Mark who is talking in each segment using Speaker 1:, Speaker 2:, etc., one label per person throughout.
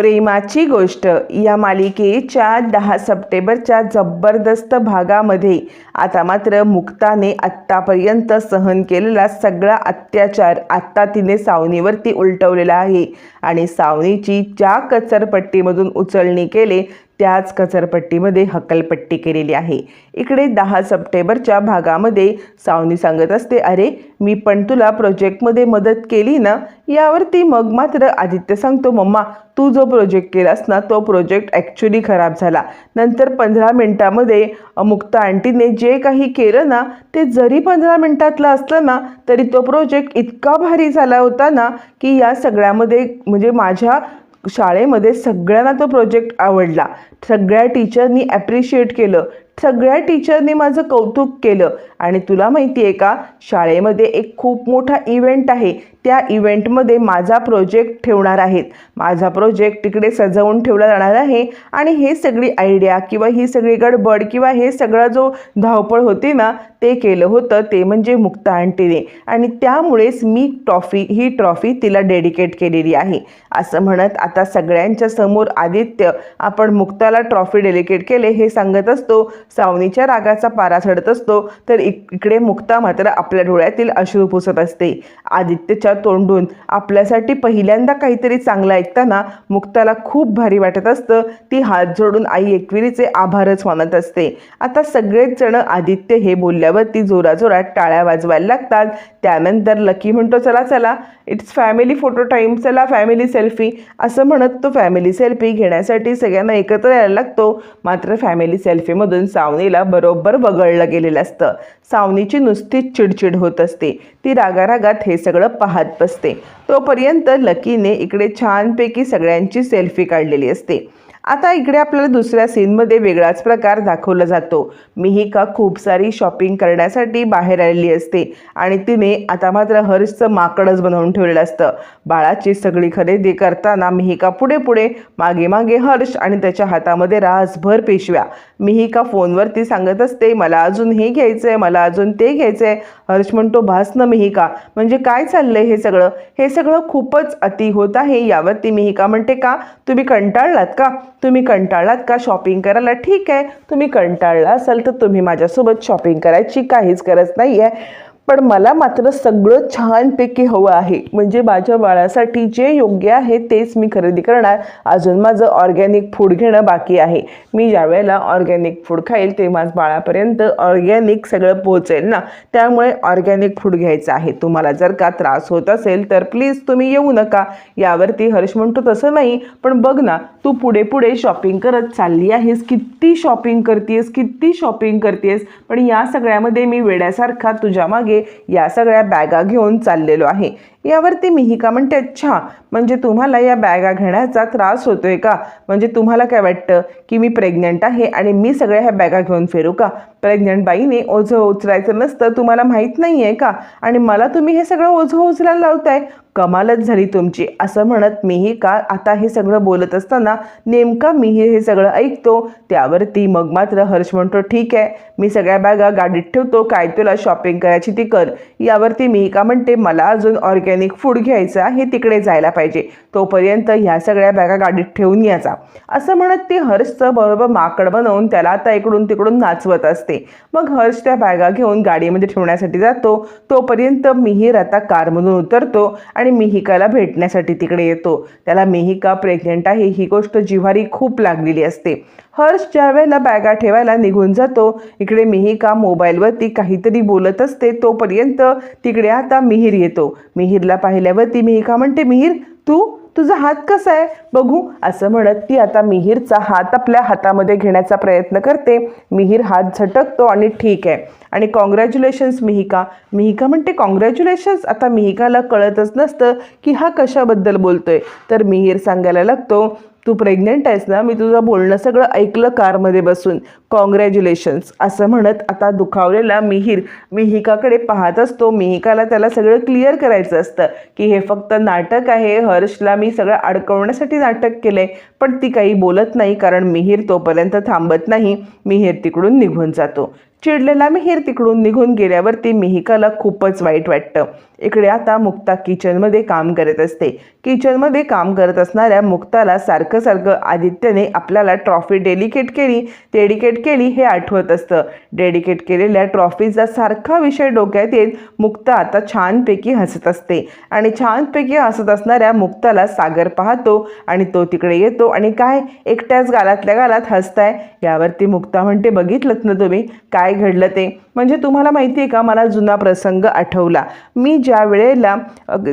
Speaker 1: प्रेमाची गोष्ट. या मालिकेच्या दहा सप्टेंबरच्या जबरदस्त भागामध्ये आता मात्र मुक्ताने आत्तापर्यंत सहन केलेला सगळा अत्याचार आत्ता तिने सावनीवरती उलटवलेला आहे. आणि सावनीची ज्या कचरपट्टीमधून उचलणी केले त्याच कचरपट्टीमध्ये हकलपट्टी केलेली आहे. इकडे दहा सप्टेंबरच्या भागामध्ये सावनी सांगत असते अरे मी पण तुला प्रोजेक्टमध्ये मदत केली ना? यावरती मग मात्र आदित्य सांगतो मम्मा तू जो प्रोजेक्ट केलास ना तो प्रोजेक्ट ॲक्च्युली खराब झाला. नंतर पंधरा मिनटामध्ये मुक्ता आंटीने जे काही केलं ना ते जरी पंधरा मिनटातलं असलं ना तरी तो प्रोजेक्ट इतका भारी झाला होता ना की या सगळ्यामध्ये म्हणजे माझ्या शाळेमध्ये सगळ्यांना तो प्रोजेक्ट आवडला. सगळ्या टीचरनी ॲप्रिशिएट केलं. सगळ्या टीचरनी माझं कौतुक केलं. आणि तुला माहिती आहे का शाळेमध्ये एक खूप मोठा इव्हेंट आहे. त्या इव्हेंटमध्ये माझा प्रोजेक्ट ठेवणार आहेत. माझा प्रोजेक्ट तिकडे सजवून ठेवला जाणार आहे. आणि हे सगळी आयडिया किंवा ही सगळी गडबड किंवा हे सगळं जो धावपळ होती ना ते केलं होतं ते म्हणजे मुक्ता आंटीने आणि त्यामुळेच मी ट्रॉफी ही ट्रॉफी तिला डेडिकेट केलेली आहे. असं म्हणत आता सगळ्यांच्या समोर आदित्य आपण मुक्ताला ट्रॉफी डेडिकेट केले हे सांगत असतो सावनीच्या रागाचा पारा चढत असतो तर इक इकडे मुक्ता मात्र आपल्या डोळ्यातील अश्रू पुसत असते. आदित्यच्या तोंडून आपल्यासाठी पहिल्यांदा काहीतरी चांगलं ऐकताना मुक्ताला खूप भारी वाटत असतं. ती हात जोडून आई एकविरीचे आभारच मानत असते. आता सगळेच जण आदित्य हे बोलल्यावरती जोराजोरात टाळ्या वाजवायला लागतात. त्यानंतर लकी म्हणतो चला चला इट्स फॅमिली फोटो टाईम चला फॅमिली सेल्फी असं म्हणत तो फॅमिली सेल्फी घेण्यासाठी सगळ्यांना एकत्र यायला लागतो. मात्र फॅमिली सेल्फीमधून सावनीला बरोबर वगळलं गेलेलं असतं. सावनीची नुसतीच चिडचिड होत असते. ती रागारागात हे सगळं पाहत बसते. तोपर्यंत लकीने इकडे छानपैकी सगळ्यांची सेल्फी काढलेली असते. आता इकडे आपल्याला दुसऱ्या सीनमध्ये वेगळाच प्रकार दाखवला जातो. मिहिका खूप सारी शॉपिंग करण्यासाठी बाहेर आलेली असते आणि तिने आता मात्र हर्षचं माकडच बनवून ठेवलेलं असतं. बाळाची सगळी खरेदी करताना मिहिका पुढे पुढे मागे मागे हर्ष आणि त्याच्या हातामध्ये रासभर पेशव्या. मिहिका फोनवरती सांगत असते मला अजून हे घ्यायचं आहे मला अजून ते घ्यायचं आहे हर्ष म्हणतो भास न मिहिका म्हणजे काय चाललंय हे सगळं? हे सगळं खूपच अति होत आहे यावरती मिहिका म्हणते का? तुम्ही कंटाळलात का? तुम्ही कंटाळलात का शॉपिंग करायला? ठीक आहे तुम्ही कंटाळला असाल तर तुम्ही माझ्यासोबत शॉपिंग करायची काहीच गरज नाही आहे पण मला मात्र सगळं छानपैकी हवं आहे. म्हणजे माझ्या बाळासाठी जे योग्य आहे तेच मी खरेदी करणार. अजून माझं ऑर्गॅनिक फूड घेणं बाकी आहे. मी ज्या वेळेला ऑर्गॅनिक फूड खाईल ते बाळापर्यंत ऑर्गॅनिक सगळं पोहोचेल ना. त्यामुळे ऑर्गॅनिक फूड घ्यायचं आहे. तुम्हाला जर का त्रास होत असेल तर प्लीज तुम्ही येऊ नका. यावरती हर्ष म्हणतो तसं नाही. पण बघ ना तू पुढे पुढे शॉपिंग करत चालली आहेस. किती शॉपिंग करतेस किती शॉपिंग करतेस पण या सगळ्यामध्ये मी वेड्यासारखा तुझ्या मागे या सगळ्या बॅगा घेऊन चाललेलो आहे. यावरती मिहिका म्हणते अच्छा म्हणजे तुम्हाला या बॅगा घेण्याचा त्रास होतोय का? म्हणजे तुम्हाला काय वाटतं की मी प्रेग्नंट आहे आणि मी सगळ्या ह्या बॅगा घेऊन फिरू का? प्रेग्नंट बाईने ओझं उचलायचं नसतं तुम्हाला माहीत नाही आहे का? आणि मला तुम्ही हे सगळं ओझं उचलायला लावताय? कमालच झाली तुमची असं म्हणत मीही का आता हे सगळं बोलत असताना नेमका मीही हे सगळं ऐकतो. त्यावरती मग मात्र हर्ष म्हणतो ठीक आहे मी सगळ्या बॅगा गाडीत ठेवतो काय तुला शॉपिंग करायची ती कर. यावरती मी का म्हणते मला अजून ऑर्गॅनिक फूड घ्यायचा हे तिकडे जायला पाहिजे. तोपर्यंत ह्या सगळ्या बॅगा गाडीत ठेवून याचा असं म्हणत ती हर्षचं बरोबर माकड बनवून त्याला आता इकडून तिकडून नाचवत असते. मग हर्ष त्या बॅगा घेऊन गाडीमध्ये ठेवण्यासाठी जातो. तोपर्यंत मिहीर आता कारमधून उतरतो आणि मिहिकाला भेटण्यासाठी तिकडे येतो. त्याला मिहिका प्रेग्नेंट आहे. ही गोष्ट जिव्हारी खूप लागलेली असते. हर्ष ज्या वेळेला बॅगा ठेवायला निघून जातो इकडे मिहिका मोबाईलवरती काहीतरी बोलत असते तोपर्यंत तिकडे आता मिहीर येतो. मिहीरला पाहिल्यावरती मिहिका म्हणते मिहीर तू? तुझा हात कसा आहे? बघू. असं म्हणत ती आता मिहीरचा हात आपल्या हातामध्ये घेण्याचा प्रयत्न करते. मिहीर हात झटकतो आणि ठीक आहे. आणि कॉंग्रॅच्युलेशन्स मिहिका. मिहिका म्हणते कॉंग्रॅच्युलेशन्स आता मिहिकाला कळतच नसतं की हा कशाबद्दल बोलतोय. तर मिहीर सांगायला लागतो तू प्रेग्नेंट आहेस ना मी तुझं बोलणं सगळं ऐकलं कारमध्ये बसून. कॉंग्रॅच्युलेशन्स असं म्हणत आता दुखावलेला मिहीर मिहिकाकडे पाहत असतो. मिहिकाला त्याला सगळं क्लिअर करायचं असतं की हे फक्त नाटक आहे. हर्षला मी सगळं अडकवण्यासाठी नाटक केलं आहे पण ती काही बोलत नाही कारण मिहीर तोपर्यंत थांबत नाही. मिहीर तिकडून निघून जातो. चिडलेला मिहीर तिकडून निघून गेल्यावरती मिहिकाला खूपच वाईट वाटतं. इकडे आता मुक्ता किचनमध्ये काम करत असते. किचनमध्ये काम करत असणाऱ्या मुक्ताला सारखं सारखं आदित्यने आपल्याला ट्रॉफी डेडिकेट केली. डेडिकेट केली हे आठवत असतं. डेडिकेट केलेल्या ट्रॉफीचा सारखा विषय डोक्यात येत मुक्ता आता छानपैकी हसत असते. आणि छानपैकी हसत असणाऱ्या मुक्ताला सागर पाहतो आणि तो तिकडे येतो. आणि काय? एकट्याच गालातल्या गालात हसताय. यावरती मुक्ता म्हणते बघितलंत ना तुम्ही? काय घडलं ते? म्हणजे तुम्हाला माहिती आहे का मला जुना प्रसंग आठवला. मी ज्या वेळेला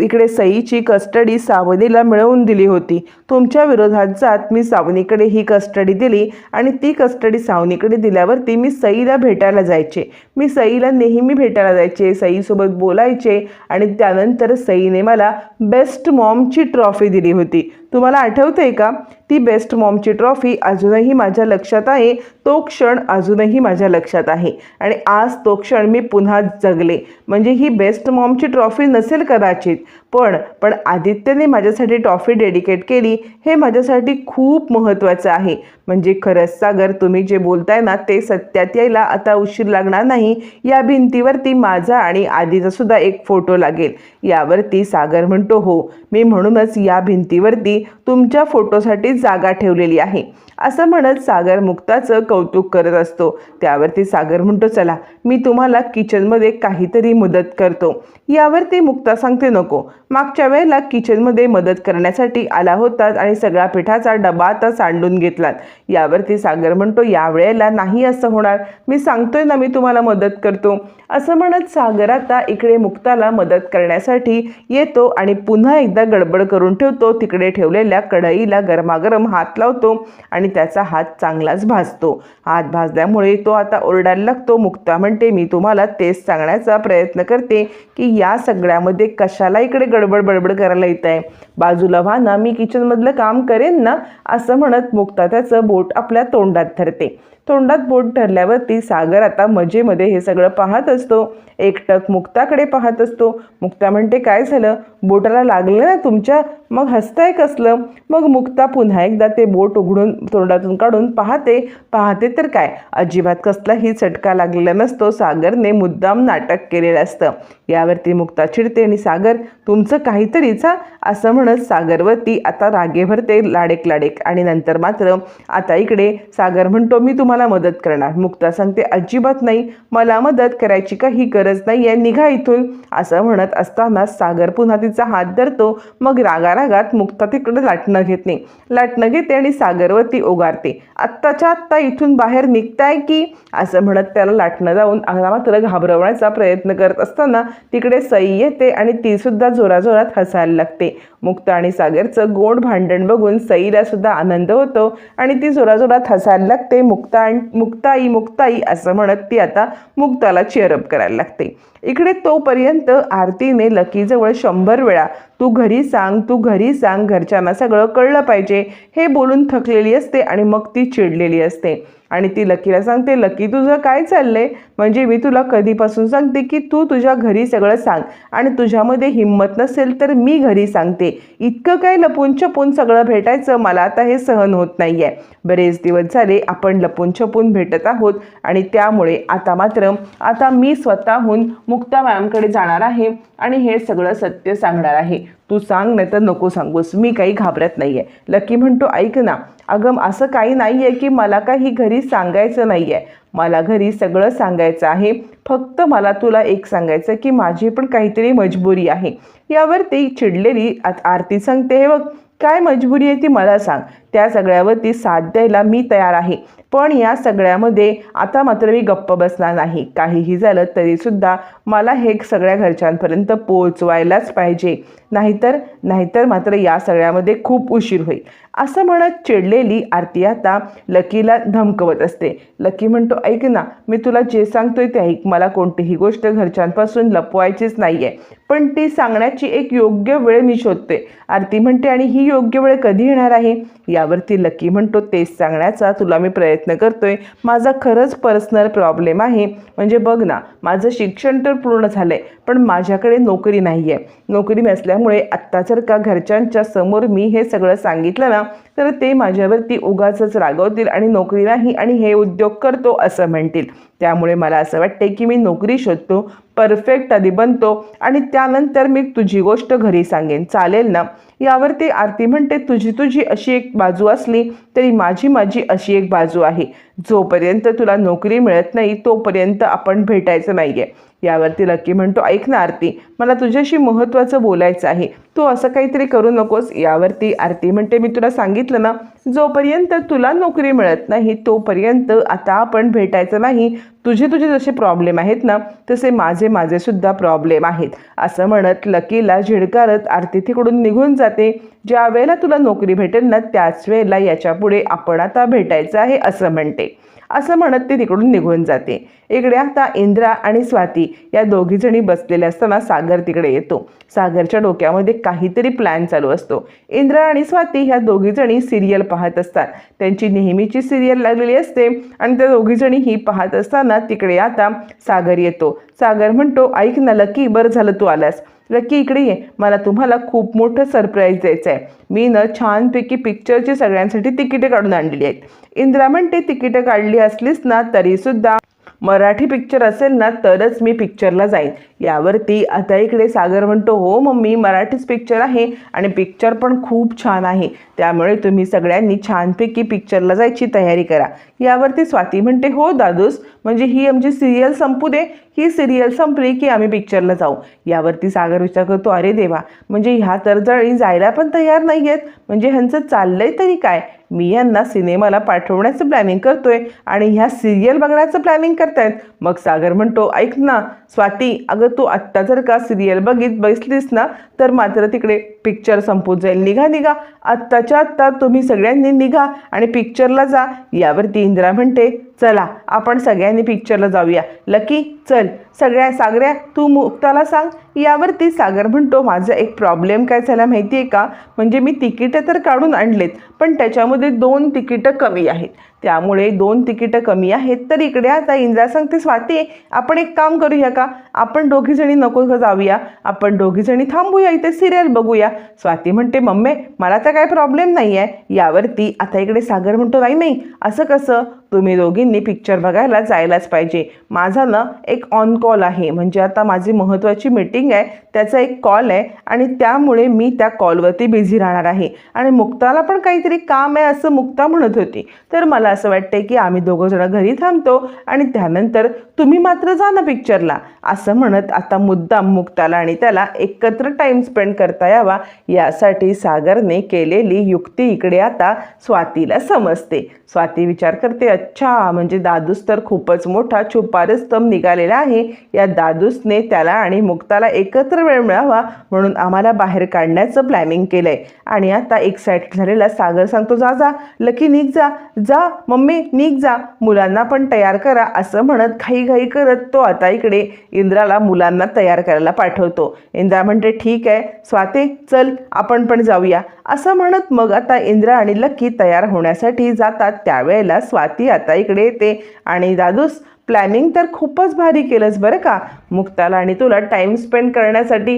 Speaker 1: इकडे सईची कस्टडी सावनीला मिळवून दिली होती तुमच्या विरोधात जात मी सावनीकडे ही कस्टडी दिली आणि ती कस्टडी सावनीकडे दिल्यावरती मी सईला भेटायला जायचे. मी सईला नेहमी भेटायला जायचे सईसोबत बोलायचे आणि त्यानंतर सईने मला बेस्ट मॉमची ट्रॉफी दिली होती. तुम्हाला आठवते का? ती बेस्ट मॉमची ट्रॉफी अजूनही माझ्या लक्षात आहे तो क्षण अजूनही माझ्या लक्षात आहे. आणि आज तो क्षण मी पुन्हा जगले. म्हणजे ही बेस्ट मॉमची ट्रॉफी नसेल कदाचित. पण पण आदित्यने माझ्यासाठी ट्रॉफी डेडिकेट केली हे माझ्यासाठी खूप महत्त्वाचं आहे. म्हणजे खरंच सागर तुम्ही जे बोलताय ना ते सत्यात यायला आता उशीर लागणार नाही. या भिंतीवरती माझा आणि आधीचा सुद्धा एक फोटो लागेल. यावरती सागर म्हणतो हो मी म्हणूनच या भिंतीवरती तुमच्या फोटोसाठी जागा ठेवलेली आहे. असं म्हणत सागर मुक्ताचं कौतुक करत असतो. त्यावरती सागर म्हणतो चला मी तुम्हाला किचनमध्ये काहीतरी मदत करतो. यावरती मुक्ता सांगते नको. मागच्या वेळेला किचनमध्ये मदत करण्यासाठी आला होतात आणि सगळा पिठाचा डबा आता सांडून घेतलात. यावरती सागर म्हणतो यावेळेला नाही असं होणार. मी सांगतोय ना मी तुम्हाला मदत करतो. असं म्हणत सागर आता इकडे मुक्ताला मदत करण्यासाठी येतो आणि पुन्हा एकदा गडबड करून ठेवतो. तिकडे ठेवलेल्या कढईला गरमागरम हात लावतो आणि त्याचा हात चांगलाच भाजतो हात भाजल्यामुळे तो आता ओरडायला लागतो. मुक्ता म्हणते मी तुम्हाला तेच सांगण्याचा प्रयत्न करते की या सगळ्यामध्ये कशाला इकडे गडबड बडबड करायला येत आहे बाजूला व्हा ना मी किचनमधलं काम करेन ना असं म्हणत मुक्ता त्याचं बोट आपल्या तोंडात धरते. तोंडात बोट ठरल्यावरती सागर आता मजेमध्ये हे सगळं पाहत असतो. एकटक मुक्ताकडे पाहत असतो. मुक्ता म्हणते काय झालं? बोटाला लागलं ना तुमच्या? मग हसताय कसलं? मग मुक्ता पुन्हा एकदा ते बोट उघडून तोंडातून काढून पाहते. पाहते तर काय? अजिबात कसलाही चटका लागलेला नसतो. सागरने मुद्दाम नाटक केलेलं असतं. यावरती मुक्ता चिडते आणि सागर तुमचं काहीतरीचा असं म्हणत सागरवरती आता रागे भरते लाडेक लाडेक. आणि नंतर मात्र आता इकडे सागर म्हणतो मी तुम्हाला मदत करणार. मुक्ता सांगते अजिबात नाही मला मदत करायची काही गरज नाही आहे निघा इथून. असं म्हणत असताना सागर पुन्हा तिचा हात धरतो. मग रागारागात मुक्ता तिकडे लाटणं घेते लाटणं घेते आणि सागरवरती ओगारते. आत्ताच्या आत्ता इथून बाहेर निघताय की? असं म्हणत त्याला लाटणं जाऊन मात्र घाबरवण्याचा प्रयत्न करत असताना तिकडे सई येते आणि ती सुद्धा जोराजोरात हसायला लागते. मुक्ता आणि सागरचं गोड भांडण बघून सईला सुद्धा आनंद होतो आणि ती जोराजोरात हसायला लागते मुक्ता आणि मुक्ताई मुक्ताई असं म्हणत ती आता मुक्ताला चेअरअप करायला लागते. इकडे तोपर्यंत आरतीने लकीजवळ शंभर वेळा तू घरी सांग तू घरी सांग घरच्यांना सगळं कळलं पाहिजे हे बोलून थकलेली असते आणि मग ती चिडलेली असते. आणि ती लकीला सांगते लकी तुझं काय चाललंय? म्हणजे मी तुला कधीपासून सांगते की तू तुझ्या घरी सगळं सांग. आणि तुझ्यामध्ये हिंमत नसेल तर मी घरी सांगते. इतकं काय लपून छपून सगळं भेटायचं? मला आता हे सहन होत नाही आहे बरेच दिवस झाले आपण लपून छपून भेटत आहोत. आणि त्यामुळे आता मात्र आता मी स्वतःहून मुक्ता मॅमकडे जाणार आहे आणि हे सगळं सत्य सांगणार आहे. तू सांग नाही तर नको सांगूस. मी काही घाबरत नाही आहे लकी म्हणतो ऐक ना अगं असं काही नाही आहे की मला काही घरी सांगायचं नाही आहे मला घरी सगळं सांगायचं आहे. फक्त मला तुला एक सांगायचं की माझी पण काहीतरी मजबुरी आहे. यावर ती चिडलेली आत- आरती सांगते हे बघ काय मजबुरी आहे ती मला सांग. त्या सगळ्यावरती साथ द्यायला मी तयार आहे. पण या सगळ्यामध्ये आता मात्र मी गप्प बसणार नाही. काहीही झालं तरीसुद्धा मला हे सगळ्या घरच्यांपर्यंत पोहोचवायलाच पाहिजे. नाहीतर नाहीतर मात्र या सगळ्यामध्ये खूप उशीर होईल. असं म्हणत चिडलेली आरती आता लकीला धमकवत असते. लकी म्हणतो ऐक ना मी तुला जे सांगतोय ते ऐक. मला कोणतीही गोष्ट घरच्यांपासून लपवायचीच नाही आहे पण ती सांगण्याची एक योग्य वेळ मी शोधते. आरती म्हणते आणि ही योग्य वेळ कधी येणार आहे? यावरती लकी म्हणतो तेच सांगण्याचा तुला मी प्रयत्न करतोय. माझा खरंच पर्सनल प्रॉब्लेम आहे. म्हणजे बघ ना माझं शिक्षण तर पूर्ण झालं आहे पण माझ्याकडे नोकरी नाही आहे नोकरी नसल्यामुळे आत्ता जर का घरच्यांच्या समोर मी हे सगळं सांगितलं ना तर ते माझ्यावरती उगाचच रागवतील आणि नोकरी नाही आणि हे उद्योग करतो असं म्हणतील. त्यामुळे मला असं वाटते की मी नोकरी शोधतो परफेक्ट आधी बनतो आणि त्यानंतर मी तुझी गोष्ट घरी सांगेन. चालेल ना? यावरती आरती म्हणते तुझी तुझी अशी एक बाजू असली तरी माझी माझी अशी एक बाजू आहे. जोपर्यंत तुला नोकरी मिळत नाही तोपर्यंत आपण भेटायचं नाही आहे यावरती लक्की म्हणतो ऐक ना आरती मला तुझ्याशी महत्त्वाचं बोलायचं आहे. तू असं काहीतरी करू नकोस. यावरती आरती म्हणते मी तुला सांगितलं ना जोपर्यंत तुला नोकरी मिळत नाही तोपर्यंत आता आपण भेटायचं नाही. तुझे तुझे जसे प्रॉब्लेम आहेत ना तसे माझे माझे सुद्धा प्रॉब्लेम आहेत. असं म्हणत लकीला झिडकारत आरती तिकडून निघून जाते. ज्या वेळेला तुला नोकरी भेटेल ना त्याच वेळेला याच्यापुढे आपण आता भेटायचं आहे असं म्हणते. असं म्हणत ते तिकडून निघून जाते. इकडे आता इंद्रा आणि स्वाती या दोघीजणी बसलेल्या असताना सागर तिकडे येतो. सागरच्या डोक्यामध्ये काहीतरी प्लॅन चालू असतो. इंद्रा आणि स्वाती ह्या दोघीजणी सिरियल पाहत असतात. त्यांची नेहमीची सिरियल लागलेली असते आणि त्या दोघीजणी ही पाहत असताना तिकडे आता सागर येतो. सागर म्हणतो ऐक ना लकी बरं झालं तू आलास. लकी इकडे ये. मला तुम्हाला खूप मोठं सरप्राईज द्यायचं आहे मी ना छानपैकी पिक्चरची सगळ्यांसाठी तिकिटे काढून आणलेली आहेत. इंद्रा म्हणते तिकीटं काढली असलीस ना तरीसुद्धा मराठी पिक्चर असेल ना तरच मी पिक्चरला जाईन. यावरती आता इकडे सागर म्हणतो हो मम्मी मराठीच पिक्चर आहे आणि पिक्चर पण खूप छान आहे. त्यामुळे तुम्ही सगळ्यांनी छानपैकी पिक्चरला जायची तयारी करा. यावरती स्वाती म्हणते हो दादूस म्हणजे ही आमची सिरियल संपू दे. ही सिरियल संपली की आम्ही पिक्चरला जाऊ. यावरती सागर विचार करतो अरे देवा म्हणजे ह्या तरजळी जायला पण तयार नाही आहेत म्हणजे ह्यांचं चाललंय तरी काय? मी यांना सिनेमाला पाठवण्याचं प्लॅनिंग करतोय आणि ह्या सिरियल बघण्याचं प्लॅनिंग करतायत. मग सागर म्हणतो ऐक ना स्वाती अगं तू आत्ता जर का सिरियल बघित बसलीस ना तर मात्र तिकडे पिक्चर संपून जाईल. निघा निघा. आत्ताच्या आत्ता तुम्ही सगळ्यांनी निघा आणि पिक्चरला जा. यावरती इंदिरा म्हणते चला आपण सगळ्यांनी पिक्चरला जाऊया. लकी चल. सगळ्या सागऱ्या तू मुक्ताला सांग. यावरती सागर म्हणतो माझा एक प्रॉब्लेम काय झाला माहिती आहे का? म्हणजे मी तिकीटं तर काढून आणलेत पण त्याच्यामध्ये दोन तिकीटं कमी आहेत. त्यामुळे दोन तिकीटं कमी आहेत. तर इकडे आता इंदिरा सांगते स्वाती आपण एक काम करूया का? आपण दोघीजणी नको का जाऊया. आपण दोघीजणी थांबूया इथे सिरियल बघूया. स्वाती म्हणते मम्मी मला तर काय प्रॉब्लेम नाही आहे यावरती आता इकडे सागर म्हणतो नाही नाही असं कसं? तुम्ही दोघींनी पिक्चर बघायला जायलाच पाहिजे. माझा ना एक ऑन कॉल आहे. म्हणजे आता माझी महत्त्वाची मीटिंग आहे. त्याचा एक कॉल आहे. आणि त्यामुळे मी त्या कॉलवरती बिझी राहणार आहे. आणि मुक्ताला पण काहीतरी काम आहे असं मुक्ता म्हणत होती. तर मला असं वाटतंय की आम्ही दोघं जण घरी थांबतो आणि त्यानंतर तुम्ही मात्र जा ना पिक्चरला असं म्हणत आता मुद्दाम मुक्ताला आणि त्याला एकत्र टाईम स्पेंड करता यावा यासाठी सागरने केलेली युक्ती इकडे आता स्वातीला समजते. स्वाती विचार करते अच्छा म्हणजे दादूस तर खूपच मोठा छुपारस्तंभ निघालेला आहे. या दादूसने त्याला आणि मुक्ताला एकत्र वेळ मिळावा म्हणून आम्हाला बाहेर काढण्याचं प्लॅनिंग केलंय. आणि आता एक्साइटेड झालेला सागर सांगतो जा जा लकी निघ जा जा मम्मी निघ जा. मुलांना पण तयार करा असं म्हणत घाई करत तो आता इकडे इंद्राला मुलांना तयार करायला पाठवतो. इंद्रा म्हणते ठीक आहे स्वाते चल आपण पण जाऊया. असं म्हणत मग आता इंद्रा आणि लक्की तयार होण्यासाठी जातात. त्यावेळेला स्वाती आता इकडे येते. आणि दादूस प्लॅनिंग तर खूपच भारी केलंस बरं का? मुक्ताला आणि तुला टाईम स्पेंड करण्यासाठी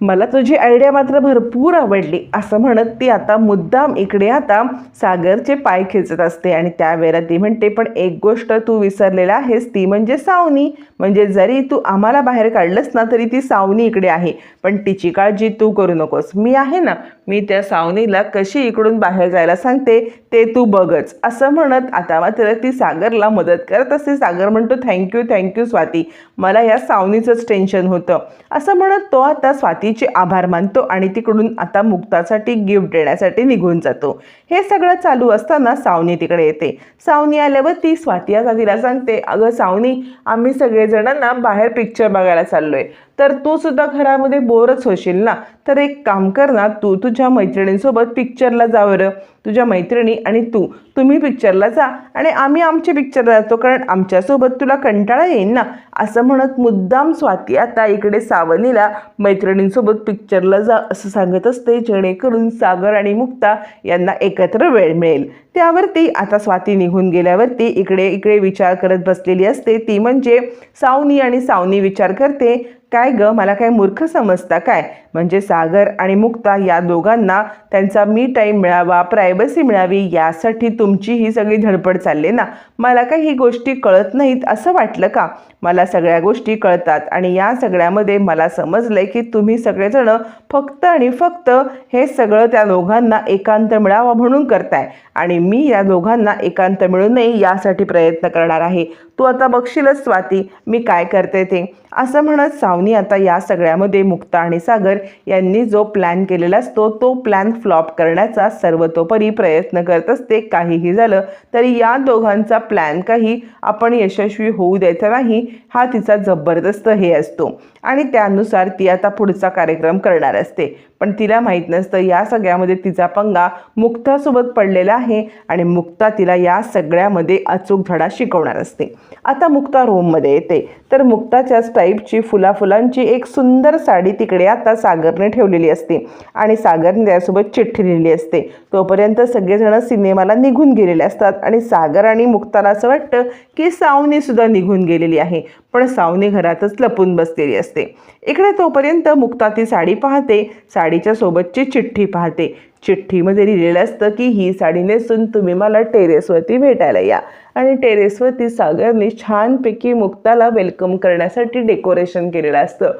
Speaker 1: मला तुझी आयडिया मात्र भरपूर आवडली. असं म्हणत ती आता मुद्दाम इकडे आता सागरचे पाय खेचत असते आणि त्यावेळेला ती म्हणते पण एक गोष्ट तू विसरलेला आहेस ती म्हणजे सावनी. म्हणजे जरी तू आम्हाला बाहेर काढलंस ना तरी ती सावनी इकडे आहे. पण तिची काळजी तू करू नकोस. मी आहे ना मी त्या सावनीला कशी इकडून बाहेर जायला सांगते ते तू बघच. असं म्हणत आता मात्र ती सागरला मदत करत असते. सागर म्हणतो थँक्यू थँक्यू स्वाती. मला या सावनीचंच टेन्शन होतं. असं म्हणत तो आता स्वाती स्वातीचे आभार मानतो आणि तिकडून आता मुक्तासाठी गिफ्ट देण्यासाठी निघून जातो. हे सगळं चालू असताना सावनी तिकडे येते. सावनी आल्यावर ती स्वाती आता तिला सांगते अगं सावनी आम्ही सगळेजणांना बाहेर पिक्चर बघायला चाललोय. तर तू सुद्धा घरामध्ये बोरच होशील ना? तर एक काम कर ना तू तुझ्या मैत्रिणींसोबत पिक्चरला जा बरं. तुझ्या मैत्रिणी आणि तू. तुम्ही पिक्चरला जा आणि आम्ही आमच्या पिक्चरला जातो कारण आमच्यासोबत तुला कंटाळा येईल ना? असं म्हणत मुद्दाम स्वाती आता इकडे सावनीला मैत्रिणींसोबत पिक्चरला जा असं सांगत असते जेणेकरून सागर आणि मुक्ता यांना एकत्र वेळ मिळेल. त्यावरती आता स्वाती निघून गेल्यावरती इकडे इकडे विचार करत बसलेली असते. ती म्हणजे सावनी आणि सावनी विचार करते काय ग? मला काय मूर्ख समजता काय? म्हणजे सागर आणि मुक्ता या दोघांना त्यांचा मी टाईम मिळावा प्रायव्हसी मिळावी यासाठी तुमची ही सगळी धडपड चालली ना? मला काही ही गोष्टी कळत नाहीत असं वाटलं का? मला सगळ्या गोष्टी कळतात आणि या सगळ्यामध्ये मला समजलंय की तुम्ही सगळेजण फक्त आणि फक्त हे सगळं त्या दोघांना एकांत मिळावा म्हणून करताय. आणि मी या दोघांना एकांत मिळू नये यासाठी प्रयत्न करणार आहे. तू आता बघशीलच स्वाती मी काय करते ते. असं म्हणत सावनी आता या सगळ्यामध्ये मुक्ता आणि सागर यांनी जो प्लॅन केलेला असतो तो प्लॅन फ्लॉप करण्याचा सर्वतोपरी प्रयत्न करत असते. काहीही झालं तरी या दोघांचा प्लॅन काही आपण यशस्वी होऊ द्यायचा नाही हा तिचा जबरदस्त हे असतो. आणि त्यानुसार ती आता पुढचा कार्यक्रम करणार असते. पण तिला माहीत नसतं. या सगळ्यामध्ये तिचा पंगा मुक्तासोबत पडलेला आहे आणि मुक्ता तिला या सगळ्यामध्ये अचूक धडा शिकवणार असते. आता मुक्ता रोममध्ये येते. तर मुक्ताच्याच टाईपची फुला फुलांची एक सुंदर साडी तिकडे आता सागरने ठेवलेली असते आणि सागरने त्यासोबत चिठ्ठी लिहिली असते. तोपर्यंत सगळेजण सिनेमाला निघून गेलेले असतात आणि सागर आणि मुक्ताला असं वाटतं की सावनीसुद्धा निघून गेलेली आहे. पण सावनी घरातच लपून बसलेली असते. इकडे तोपर्यंत मुक्ता ती साडी पाहते साडीच्या सोबतची चिठ्ठी पाहते. चिठ्ठीमध्ये लिहिलेलं असतं की ही साडी नेसून तुम्ही मला टेरेसवरती भेटायला या. आणि टेरेसवरती सागरने छानपैकी मुक्ताला वेलकम करण्यासाठी डेकोरेशन केलेलं असतं.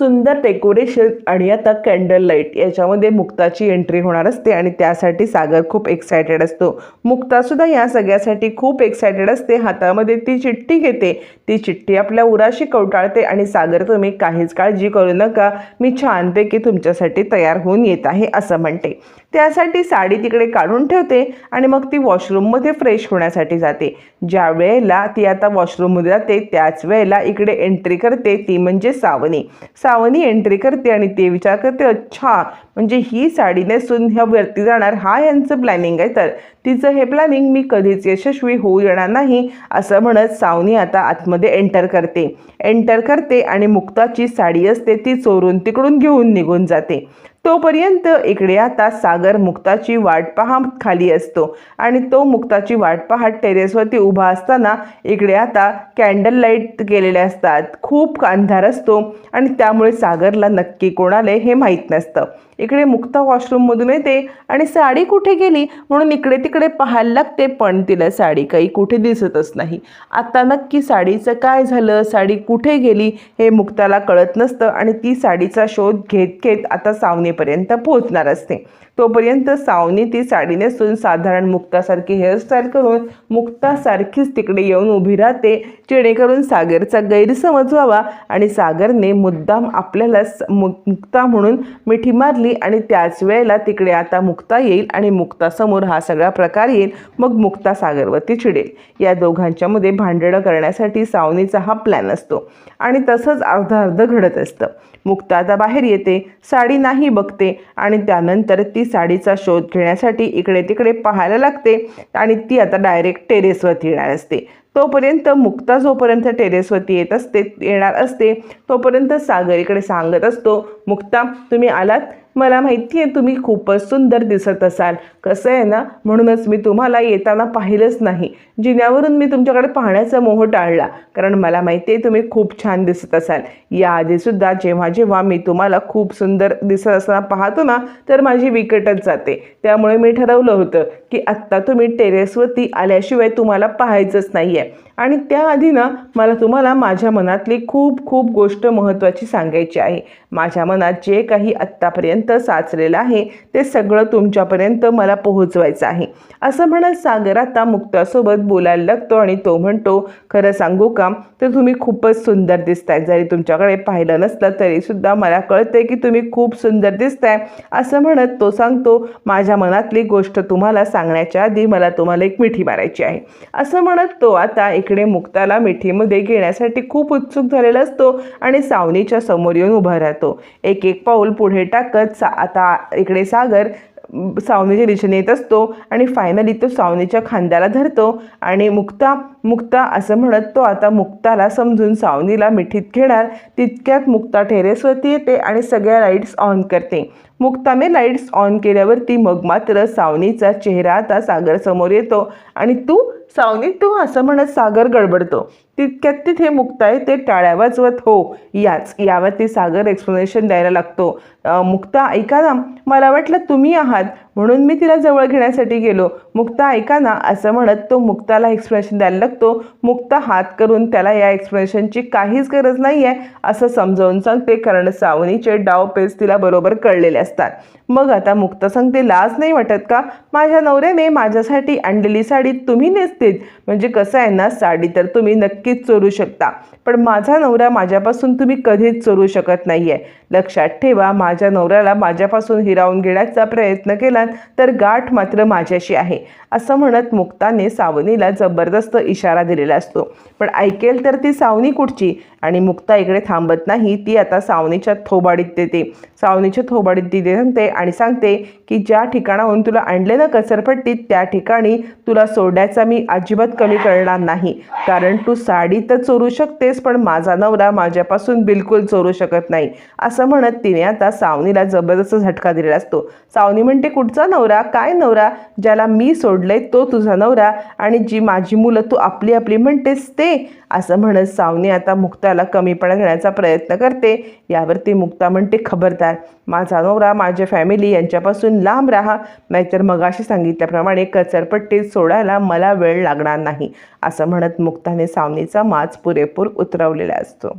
Speaker 1: सुंदर डेकोरेशन आणि आता कॅन्डल लाइट याच्यामध्ये मुक्ताची एंट्री होणार असते आणि त्यासाठी सागर खूप एक्सायटेड असतो. मुक्तासुद्धा या सगळ्यासाठी खूप एक्सायटेड असते. हातामध्ये ती चिठ्ठी घेते. ती चिठ्ठी आपल्या उराशी कवटाळते आणि सागर तुम्ही काहीच काळजी करू नका. मी छानपैकी तुमच्यासाठी तयार होऊन येत आहे असं म्हणते. त्यासाठी साडी तिकडे काढून ठेवते आणि मग ती वॉशरूममध्ये फ्रेश होण्यासाठी जाते. ज्या वेळेला ती आता वॉशरूममध्ये जाते त्याच वेळेला इकडे एंट्री करते ती म्हणजे सावनी. सावनी एंट्री करते आणि ते विचार करते अच्छा म्हणजे ही साडी नेसून ह्या वरती जाणार हा यांचं प्लॅनिंग आहे तर. तिचं हे प्लॅनिंग मी कधीच यशस्वी होऊ येणार नाही असं म्हणत सावनी आता आतमध्ये एंटर करते. एंटर करते आणि मुक्ताची साडी असते ती चोरून तिकडून घेऊन निघून जाते. तोपर्यंत इकडे आता सागर मुक्ताची वाट पाहत खाली असतो आणि तो मुक्ताची वाट पाहत टेरेसवरती उभा असताना इकडे आता कॅन्डल लाइट केलेले असतात. खूप अंधार असतो आणि त्यामुळे सागरला नक्की कोणाले हे माहीत नसतं. इकडे मुक्ता वॉशरूममधून येते आणि साडी कुठे गेली? म्हणून इकडे तिकडे पाहायला लागते पण तिला साडी काही कुठे दिसतच नाही. आता नक्की साडीचं काय झालं? साडी कुठे गेली? हे मुक्ताला कळत नसतं आणि ती साडीचा शोध घेत घेत आता सावनेपर्यंत पोहोचणार असते. तोपर्यंत सावनी ती साडी नेसून साधारण मुक्तासारखी हेअरस्टाईल करून मुक्तासारखीच तिकडे येऊन उभी राहते. जेणेकरून सागरचा गैरसमज व्हावा आणि सागरने मुद्दाम आपल्याला स- मु- मुक्ता म्हणून मिठी मारली आणि त्याच वेळेला तिकडे आता मुक्ता येईल आणि मुक्तासमोर हा सगळा प्रकार येईल. मग मुक्ता सागरवरती चिडेल. या दोघांच्यामध्ये भांडणं करण्यासाठी सावनीचा हा प्लॅन असतो. आणि तसंच अर्ध अर्ध घडत असतं. मुक्ता आता बाहेर येते. साडी नाही बघते आणि त्यानंतर ती साडीचा शोध घेण्यासाठी इकडे तिकडे पाहायला लागते आणि ती आता डायरेक्ट टेरेसवरती येणार असते. तोपर्यंत मुक्ता जोपर्यंत टेरेसवरती येत असते येणार असते तोपर्यंत सागर इकडे सांगत असतो मुक्ता तुम्ही आलात? मला माहिती आहे तुम्ही खूपच सुंदर दिसत असाल. कसं आहे ना म्हणूनच मी तुम्हाला येताना पाहिलंच नाही. जिन्यावरून मी तुमच्याकडे पाहण्याचा मोह टाळला. कारण मला माहिती आहे तुम्ही खूप छान दिसत असाल. याआधीसुद्धा जेव्हा जेव्हा मी तुम्हाला खूप सुंदर दिसत असताना पाहतो ना तर माझी विकटच जाते. त्यामुळे मी ठरवलं होतं की आत्ता तुम्ही टेरेसवरती आल्याशिवाय तुम्हाला पाहायचंच नाही आहे आणि त्याआधी ना मला तुम्हाला माझ्या मनातली खूप खूप गोष्ट महत्त्वाची सांगायची आहे. माझ्या मनात जे काही आत्तापर्यंत साचलेलं आहे. ते सगळं तुमच्यापर्यंत मला पोहोचवायचं आहे. असं म्हणत सागर आता मुक्तासोबत बोलायला लागतो आणि तो म्हणतो खरं सांगू का? तर तुम्ही खूपच सुंदर दिसताय. जरी तुमच्याकडे पाहिलं नसलं तरीसुद्धा मला कळतंय की तुम्ही खूप सुंदर दिसताय. असं म्हणत तो सांगतो माझ्या मनातली गोष्ट तुम्हाला सांगण्याच्या आधी मला तुम्हाला एक मिठी मारायची आहे. असं म्हणत तो आता इकडे मुक्ताला मिठीमध्ये घेण्यासाठी खूप उत्सुक झालेला असतो आणि सावनीच्या समोर येऊन उभा राहतो. एक एक पाऊल पुढे टाकत सा आता इकडे सागर सावनीच्या दिशेने येत असतो आणि फायनली तो सावनीच्या खांद्याला धरतो आणि मुक्ता मुक्ता असं म्हणत तो आता मुक्ताला समजून सावनीला मिठीत घेणार. तितक्यात मुक्ता टेरेसवरती येते आणि सगळ्या लाईट्स ऑन करते. मुक्ताने लाईट्स ऑन केल्यावरती मग मात्र सावनीचा चेहरा आता सागर समोर येतो आणि तू सावनीत तो असं म्हणत सागर गडबडतो. तितक्यात तिथे मुक्ताय ते टाळ्या वाजवत हो याच यावर ते सागर एक्सप्लेनेशन द्यायला लागतो. मुक्ता ऐका ना मला वाटलं तुम्ही आहात म्हणून मी तिला जवळ घेण्यासाठी गेलो. मुक्ता ऐका ना असं म्हणत तो मुक्ताला एक्सप्लेनेशन द्यायला लागतो. मुक्ता हात करून त्याला या एक्सप्लेनेशनची काहीच गरज नाही आहे असं समजावून सांगते. कारण सावनीचे डाव पेज तिला बरोबर कळलेले असतात. मग आता मुक्ता सांगते लाज नाही वाटत का? माझ्या नवऱ्याने माझ्यासाठी आणलेली साडी तुम्ही नेसतेत. म्हणजे कसं आहे ना साडी तर तुम्ही नक्कीच चोरू शकता. पण माझा नवरा माझ्यापासून तुम्ही कधीच चोरू शकत नाही आहे लक्षात ठेवा माझ्या नवऱ्याला माझ्यापासून हिरावून घेण्याचा प्रयत्न केला केलात तर गाठ मात्र माझ्याशी आहे असं म्हणत मुक्ताने सावनीला जबरदस्त इशारा दिलेला असतो. पण ऐकेल तर ती सावनी कुठची? आणि मुक्ता इकडे थांबत नाही ती आता सावनीच्या थोबाडीत देते. सावनीच्या थोबाडीत दिले सांगते आणि सांगते की ज्या ठिकाणाहून तुला आणले ना कसरपट्टीत त्या ठिकाणी तुला सोडायचा मी अजिबात कमी करणार नाही. कारण तू साडी तर चोरू शकतेस पण माझा नवरा माझ्यापासून बिलकुल चोरू शकत नाही. असं म्हणत तिने आता सावनीला जबरदस्त झटका दिलेला असतो. सावनी म्हणते कुठचा नवरा? काय नवरा? ज्याला मी सोडलंय तो तुझा नवरा आणि जी माझी मुलं तू आपली आपली म्हणतेस ते असं म्हणत सावनी आता मुक्ताला कमीपणा घेण्याचा प्रयत्न करते. यावरती मुक्ता म्हणते खबरदार माझा नवरा माझ्या फॅमिली यांच्यापासून लांब राहा. नाहीतर मगाशी सांगितल्याप्रमाणे कचरपट्टीत सोडायला मला वेळ लागणार नाही असं म्हणत मुक्ताने सावनीचा माज पुरेपूर उतरवलेला असतो.